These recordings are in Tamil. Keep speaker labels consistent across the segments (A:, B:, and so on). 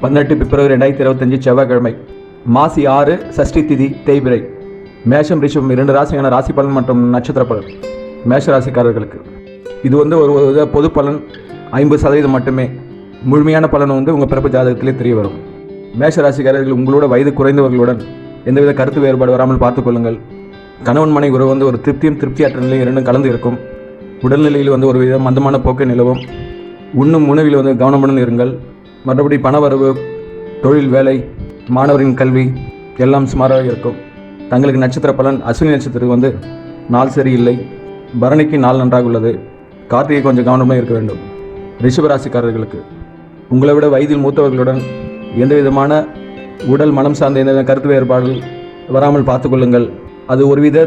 A: பதினெட்டு பிப்ரவரி ரெண்டாயிரத்தி இருபத்தஞ்சு செவ்வாய்க்கிழமை மாசி ஆறு சஷ்டி திதி தேய்பிரை மேஷம் ரிஷபம் இரண்டு ராசியான ராசி பலன் மற்றும் நட்சத்திர பலன் மேஷ ராசிக்காரர்களுக்கு. இது வந்து ஒரு ஒரு வித பொது பலன் ஐம்பது சதவீதம் மட்டுமே. முழுமையான பலன் வந்து உங்கள் பிறப்பு ஜாதகத்திலே தெரிய வரும் மேஷ ராசிக்காரர்கள் உங்களோட வயது குறைந்தவர்களுடன் எந்தவித கருத்து வேறுபாடு வராமல் பார்த்துக்கொள்ளுங்கள் கணவன் மனை உறவு வந்து ஒரு திருப்தியும் திருப்தியற்ற நிலையும் இரண்டும் கலந்து இருக்கும். உடல்நிலையில் வந்து ஒரு வித மந்தமான போக்கு நிலவும். உண்ணும் உணவில் வந்து கவனமுடன் இருங்கள். மற்றபடி பணவரவு தொழில் வேலை மாணவரின் கல்வி எல்லாம் சுமாராக இருக்கும். தங்களுக்கு நட்சத்திர பலன் அஸ்வினி நட்சத்திரத்துக்கு வந்து நாள் சரியில்லை. பரணிக்கு நாள் நன்றாக உள்ளது. கார்த்திகை கொஞ்சம் கவனமாக இருக்க வேண்டும். ரிஷபராசிக்காரர்களுக்கு. உங்களை விட வயதில் மூத்தவர்களுடன் எந்த விதமான உடல் மனம் சார்ந்த எந்த கருத்து வேறுபாடுகள் வராமல் பார்த்துக்கொள்ளுங்கள் அது ஒருவித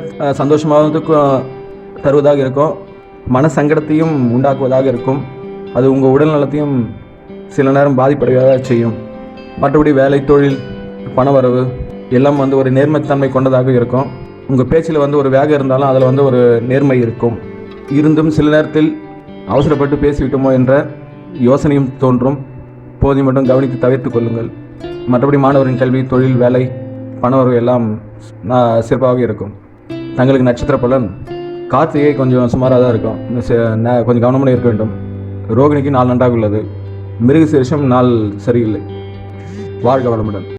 A: சந்தோஷமாகவும் சந்தோஷமாக தருவதாக இருக்கும். மன சங்கடத்தையும் உண்டாக்குவதாக இருக்கும். அது உங்கள் உடல் நலத்தையும் சில நேரம் பாதிப்படையாக செய்யும். மற்றபடி வேலை தொழில் பணவரவு எல்லாம் வந்து ஒரு நேர்மைத்தன்மை கொண்டதாக இருக்கும். உங்கள் பேச்சில் வந்து ஒரு வேகம் இருந்தாலும் அதில் வந்து ஒரு நேர்மை இருக்கும். இருந்தும் சில நேரத்தில் அவசரப்பட்டு பேசிவிட்டோமோ என்ற யோசனையும் தோன்றும். போதை மட்டும் கவனித்து தவிர்த்து கொள்ளுங்கள். மற்றபடி மாணவரின் கல்வி தொழில் வேலை பணவரவு எல்லாம் சிறப்பாக இருக்கும். தங்களுக்கு நட்சத்திர பலன் கார்த்திகை கொஞ்சம் சுமாராக தான் இருக்கும். ந- கொஞ்சம் கவனமாக இருக்க வேண்டும். ரோகிணிக்கு நாள் நன்றாக உள்ளது. மிருக சேஷம் நாள் சரியில்லை. வாழ்க வளமுடன்.